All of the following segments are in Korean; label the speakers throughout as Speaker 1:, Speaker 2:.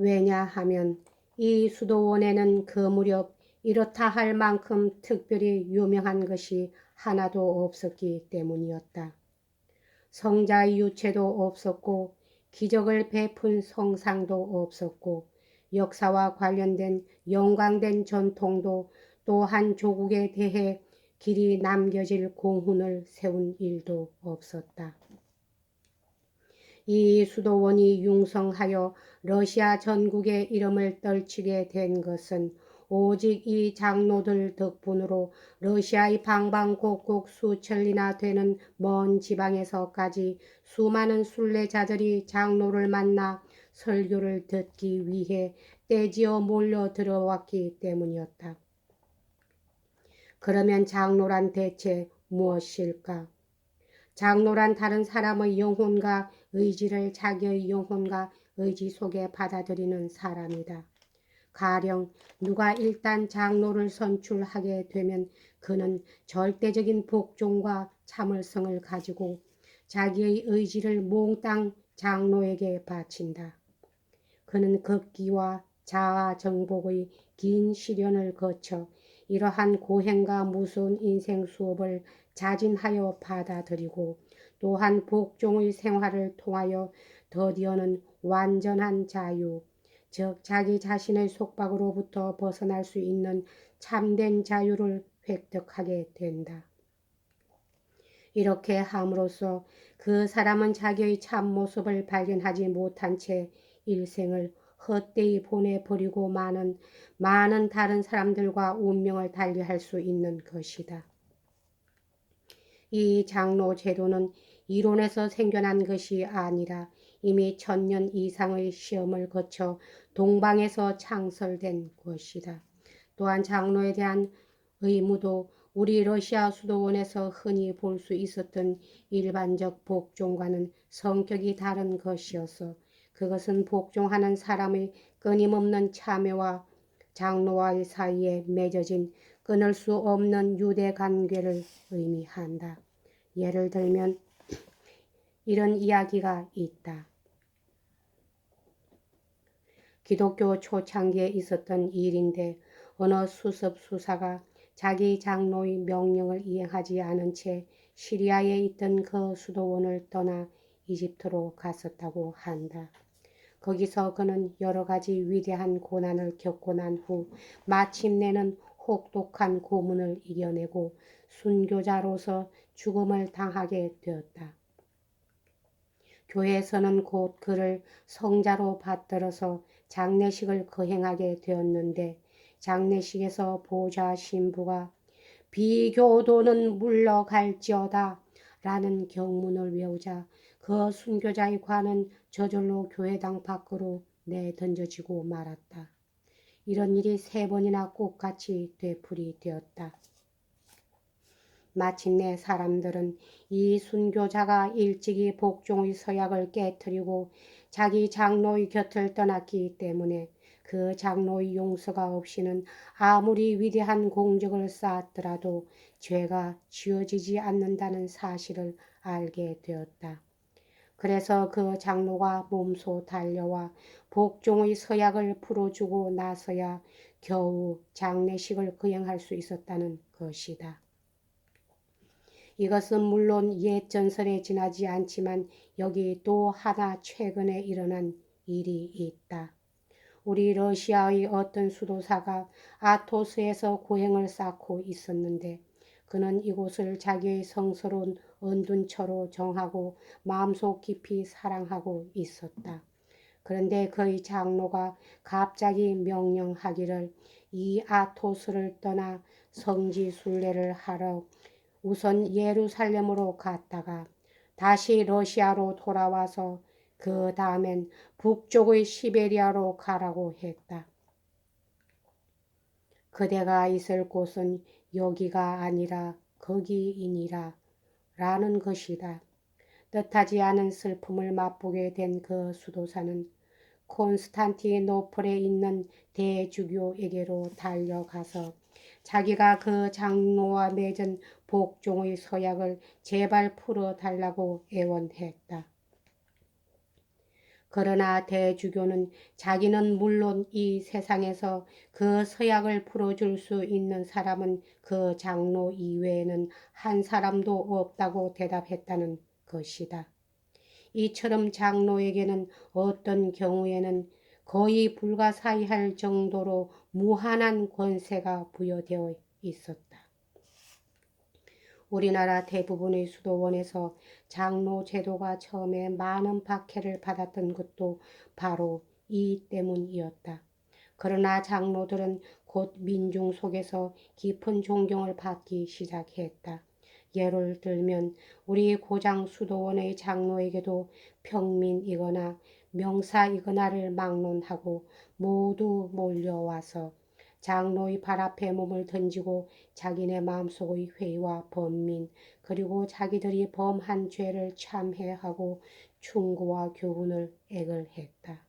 Speaker 1: 왜냐하면 이 수도원에는 그 무렵 이렇다 할 만큼 특별히 유명한 것이 하나도 없었기 때문이었다. 성자의 유체도 없었고 기적을 베푼 성상도 없었고 역사와 관련된 영광된 전통도 또한 조국에 대해 길이 남겨질 공훈을 세운 일도 없었다. 이 수도원이 융성하여 러시아 전국의 이름을 떨치게 된 것은 오직 이 장로들 덕분으로 러시아의 방방곡곡 수천리나 되는 먼 지방에서까지 수많은 순례자들이 장로를 만나 설교를 듣기 위해 떼지어 몰려 들어왔기 때문이었다. 그러면 장로란 대체 무엇일까? 장로란 다른 사람의 영혼과 의지를 자기의 영혼과 의지 속에 받아들이는 사람이다. 가령 누가 일단 장로를 선출하게 되면 그는 절대적인 복종과 참을성을 가지고 자기의 의지를 몽땅 장로에게 바친다. 그는 급기와 자아 정복의 긴 시련을 거쳐 이러한 고행과 무서운 인생 수업을 자진하여 받아들이고 또한 복종의 생활을 통하여 더디어는 완전한 자유, 즉 자기 자신의 속박으로부터 벗어날 수 있는 참된 자유를 획득하게 된다. 이렇게 함으로써 그 사람은 자기의 참모습을 발견하지 못한 채 일생을 헛되이 보내버리고 많은 많은 다른 사람들과 운명을 달리할 수 있는 것이다. 이 장로 제도는 이론에서 생겨난 것이 아니라 이미 천년 이상의 시험을 거쳐 동방에서 창설된 것이다. 또한 장로에 대한 의무도 우리 러시아 수도원에서 흔히 볼 수 있었던 일반적 복종과는 성격이 다른 것이어서 그것은 복종하는 사람의 끊임없는 참여와 장로와의 사이에 맺어진 끊을 수 없는 유대 관계를 의미한다. 예를 들면 이런 이야기가 있다. 기독교 초창기에 있었던 일인데 어느 수습 수사가 자기 장로의 명령을 이행하지 않은 채 시리아에 있던 그 수도원을 떠나 이집트로 갔었다고 한다. 거기서 그는 여러 가지 위대한 고난을 겪고 난 후 마침내는 혹독한 고문을 이겨내고 순교자로서 죽음을 당하게 되었다. 교회에서는 곧 그를 성자로 받들어서 장례식을 거행하게 되었는데 장례식에서 보좌 신부가 비교도는 물러갈지어다 라는 경문을 외우자 그 순교자의 관은 저절로 교회당 밖으로 내던져지고 말았다. 이런 일이 세 번이나 꼭 같이 되풀이 되었다. 마침내 사람들은 이 순교자가 일찍이 복종의 서약을 깨뜨리고 자기 장로의 곁을 떠났기 때문에 그 장로의 용서가 없이는 아무리 위대한 공적을 쌓았더라도 죄가 지워지지 않는다는 사실을 알게 되었다. 그래서 그 장로가 몸소 달려와 복종의 서약을 풀어주고 나서야 겨우 장례식을 거행할 수 있었다는 것이다. 이것은 물론 옛 전설에 지나지 않지만 여기 또 하나 최근에 일어난 일이 있다. 우리 러시아의 어떤 수도사가 아토스에서 고행을 쌓고 있었는데 그는 이곳을 자기의 성스러운 은둔처로 정하고 마음속 깊이 사랑하고 있었다. 그런데 그의 장로가 갑자기 명령하기를 이 아토스를 떠나 성지 순례를 하러 우선 예루살렘으로 갔다가 다시 러시아로 돌아와서 그 다음엔 북쪽의 시베리아로 가라고 했다. 그대가 있을 곳은 여기가 아니라 거기이니라 라는 것이다. 뜻하지 않은 슬픔을 맛보게 된 그 수도사는 콘스탄티노플에 있는 대주교에게로 달려가서 자기가 그 장로와 맺은 복종의 서약을 제발 풀어 달라고 애원했다. 그러나 대주교는 자기는 물론 이 세상에서 그 서약을 풀어줄 수 있는 사람은 그 장로 이외에는 한 사람도 없다고 대답했다는 것이다. 이처럼 장로에게는 어떤 경우에는 거의 불가사의할 정도로 무한한 권세가 부여되어 있었다. 우리나라 대부분의 수도원에서 장로 제도가 처음에 많은 박해를 받았던 것도 바로 이 때문이었다. 그러나 장로들은 곧 민중 속에서 깊은 존경을 받기 시작했다. 예를 들면 우리 고장 수도원의 장로에게도 평민이거나 명사이거나를 막론하고 모두 몰려와서 장로의 발 앞에 몸을 던지고 자기네 마음속의 회의와 번민 그리고 자기들이 범한 죄를 참회하고 충고와 교훈을 애걸했다.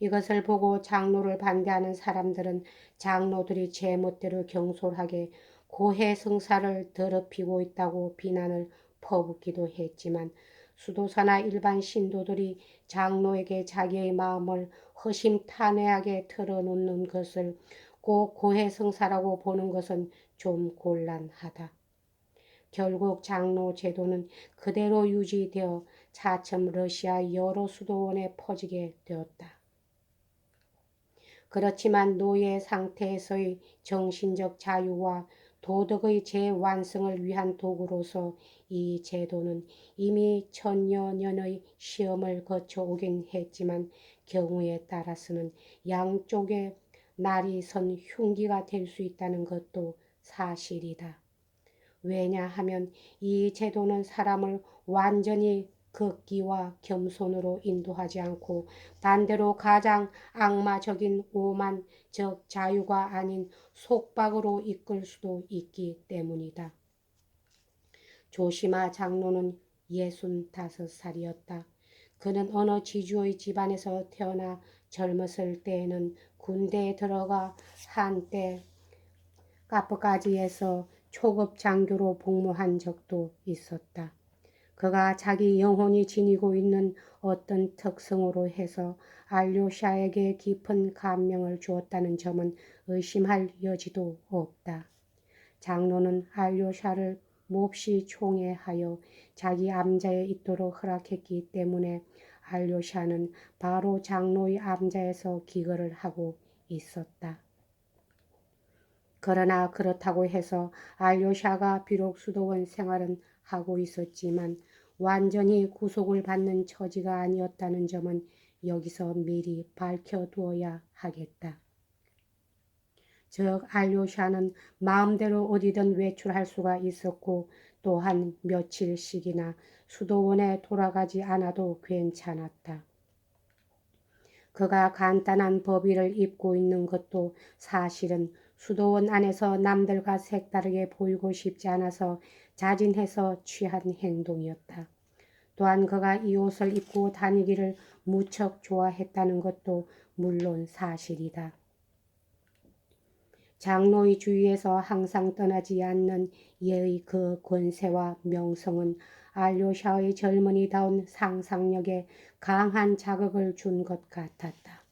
Speaker 1: 이것을 보고 장로를 반대하는 사람들은 장로들이 제멋대로 경솔하게 고해 성사를 더럽히고 있다고 비난을 퍼붓기도 했지만 수도사나 일반 신도들이 장로에게 자기의 마음을 허심탄회하게 털어놓는 것을 꼭 고해성사라고 보는 것은 좀 곤란하다. 결국 장로 제도는 그대로 유지되어 차츰 러시아 여러 수도원에 퍼지게 되었다. 그렇지만 노예 상태에서의 정신적 자유와 도덕의 재완성을 위한 도구로서 이 제도는 이미 천여 년의 시험을 거쳐 오긴 했지만 경우에 따라서는 양쪽에 날이 선 흉기가 될 수 있다는 것도 사실이다. 왜냐하면 이 제도는 사람을 완전히 극기와 겸손으로 인도하지 않고 반대로 가장 악마적인 오만 즉 자유가 아닌 속박으로 이끌 수도 있기 때문이다. 조시마 장로는 예순 다섯 살이었다. 그는 어느 지주의 집안에서 태어나 젊었을 때에는 군대에 들어가 한때 카프까지에서 초급 장교로 복무한 적도 있었다. 그가 자기 영혼이 지니고 있는 어떤 특성으로 해서 알료샤에게 깊은 감명을 주었다는 점은 의심할 여지도 없다. 장로는 알료샤를 몹시 총애하여 자기 암자에 있도록 허락했기 때문에 알료샤는 바로 장로의 암자에서 기거를 하고 있었다. 그러나 그렇다고 해서 알료샤가 비록 수도원 생활은 하고 있었지만 완전히 구속을 받는 처지가 아니었다는 점은 여기서 미리 밝혀두어야 하겠다. 즉 알료샤는 마음대로 어디든 외출할 수가 있었고 또한 며칠씩이나 수도원에 돌아가지 않아도 괜찮았다. 그가 간단한 법의를 입고 있는 것도 사실은 수도원 안에서 남들과 색다르게 보이고 싶지 않아서 자진해서 취한 행동이었다. 또한 그가 이 옷을 입고 다니기를 무척 좋아했다는 것도 물론 사실이다. 장로의 주위에서 항상 떠나지 않는 예의 그 권세와 명성은 알료샤의 젊은이다운 상상력에 강한 자극을 준 것 같았다.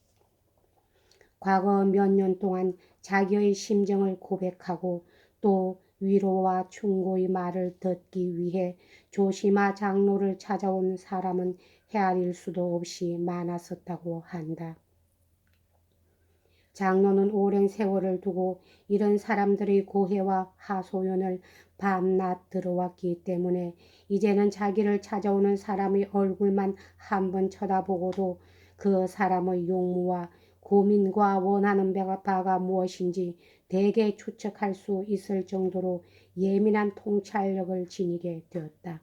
Speaker 1: 과거 몇 년 동안 자기의 심정을 고백하고 또 위로와 충고의 말을 듣기 위해 조시마 장로를 찾아온 사람은 헤아릴 수도 없이 많았었다고 한다. 장로는 오랜 세월을 두고 이런 사람들의 고해와 하소연을 밤낮 들어왔기 때문에 이제는 자기를 찾아오는 사람의 얼굴만 한 번 쳐다보고도 그 사람의 용무와 고민과 원하는 바가 무엇인지 대개 추측할 수 있을 정도로 예민한 통찰력을 지니게 되었다.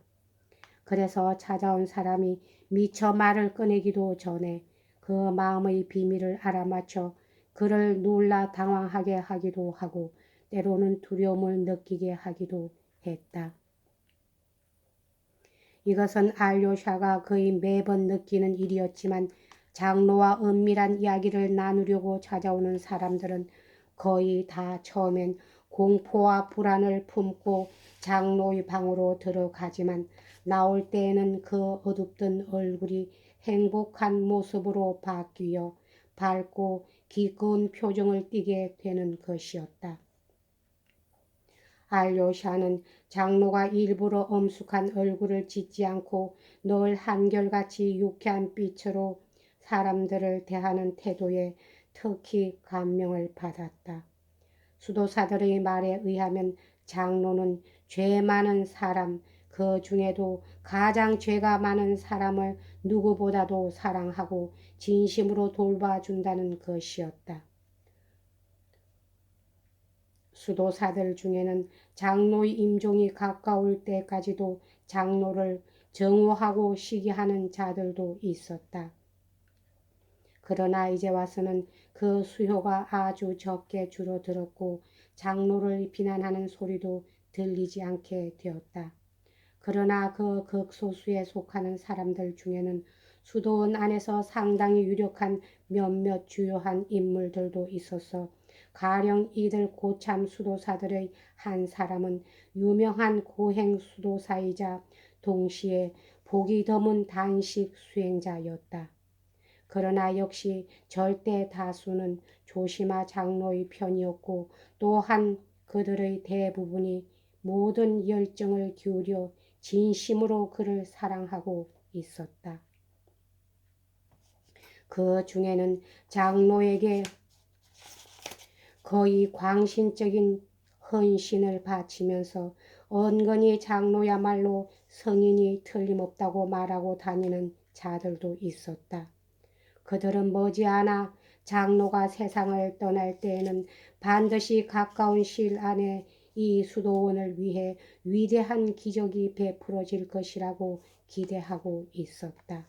Speaker 1: 그래서 찾아온 사람이 미처 말을 꺼내기도 전에 그 마음의 비밀을 알아맞혀 그를 놀라 당황하게 하기도 하고 때로는 두려움을 느끼게 하기도 했다. 이것은 알료샤가 거의 매번 느끼는 일이었지만 장로와 은밀한 이야기를 나누려고 찾아오는 사람들은 거의 다 처음엔 공포와 불안을 품고 장로의 방으로 들어가지만 나올 때에는 그 어둡던 얼굴이 행복한 모습으로 바뀌어 밝고 기꺼운 표정을 띠게 되는 것이었다. 알료샤는 장로가 일부러 엄숙한 얼굴을 짓지 않고 늘 한결같이 유쾌한 빛으로 사람들을 대하는 태도에 특히 감명을 받았다. 수도사들의 말에 의하면 장로는 죄 많은 사람, 그 중에도 가장 죄가 많은 사람을 누구보다도 사랑하고 진심으로 돌봐준다는 것이었다. 수도사들 중에는 장로의 임종이 가까울 때까지도 장로를 정오하고 시기하는 자들도 있었다. 그러나 이제 와서는 그 수요가 아주 적게 줄어들었고 장로를 비난하는 소리도 들리지 않게 되었다. 그러나 그 극소수에 속하는 사람들 중에는 수도원 안에서 상당히 유력한 몇몇 주요한 인물들도 있어서 가령 이들 고참 수도사들의 한 사람은 유명한 고행 수도사이자 동시에 복이 드문 단식 수행자였다. 그러나 역시 절대 다수는 조심하 장로의 편이었고 또한 그들의 대부분이 모든 열정을 기울여 진심으로 그를 사랑하고 있었다. 그 중에는 장로에게 거의 광신적인 헌신을 바치면서 은근히 장로야말로 성인이 틀림없다고 말하고 다니는 자들도 있었다. 그들은 머지않아 장로가 세상을 떠날 때에는 반드시 가까운 시일 안에 이 수도원을 위해 위대한 기적이 베풀어질 것이라고 기대하고 있었다.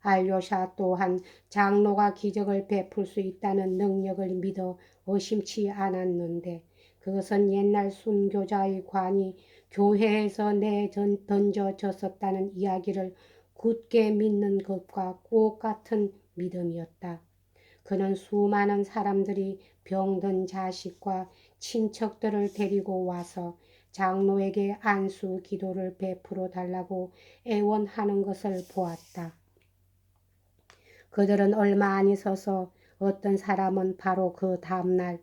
Speaker 1: 알료샤 또한 장로가 기적을 베풀 수 있다는 능력을 믿어 의심치 않았는데 그것은 옛날 순교자의 관이 교회에서 내던져졌었다는 이야기를 굳게 믿는 것과 똑같은 믿음이었다. 그는 수많은 사람들이 병든 자식과 친척들을 데리고 와서 장로에게 안수 기도를 베풀어 달라고 애원하는 것을 보았다. 그들은 얼마 안 있어서 어떤 사람은 바로 그 다음날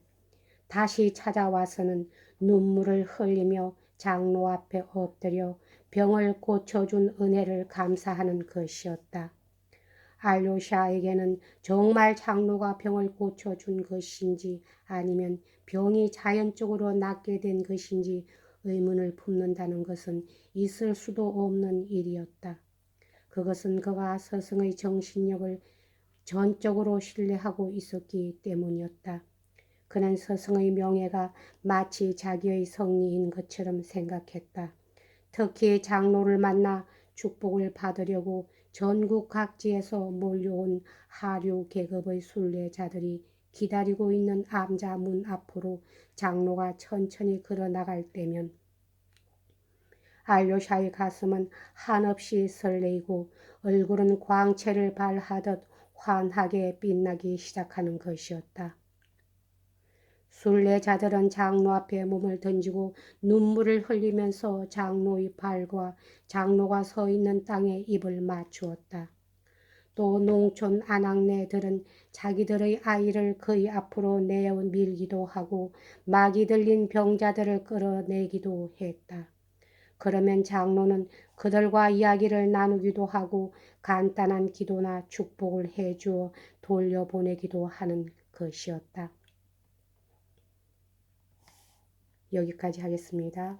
Speaker 1: 다시 찾아와서는 눈물을 흘리며 장로 앞에 엎드려 병을 고쳐준 은혜를 감사하는 것이었다. 알료샤에게는 정말 장로가 병을 고쳐준 것인지 아니면 병이 자연적으로 낫게 된 것인지 의문을 품는다는 것은 있을 수도 없는 일이었다. 그것은 그가 스승의 정신력을 전적으로 신뢰하고 있었기 때문이었다. 그는 스승의 명예가 마치 자기의 성리인 것처럼 생각했다. 특히 장로를 만나 축복을 받으려고 전국 각지에서 몰려온 하류 계급의 순례자들이 기다리고 있는 암자 문 앞으로 장로가 천천히 걸어 나갈 때면 알료샤의 가슴은 한없이 설레이고 얼굴은 광채를 발하듯 환하게 빛나기 시작하는 것이었다. 순례자들은 장로 앞에 몸을 던지고 눈물을 흘리면서 장로의 발과 장로가 서 있는 땅에 입을 맞추었다. 또 농촌 아낙네들은 자기들의 아이를 그의 앞으로 내어 밀기도 하고 막이 들린 병자들을 끌어내기도 했다. 그러면 장로는 그들과 이야기를 나누기도 하고 간단한 기도나 축복을 해주어 돌려보내기도 하는 것이었다. 여기까지 하겠습니다.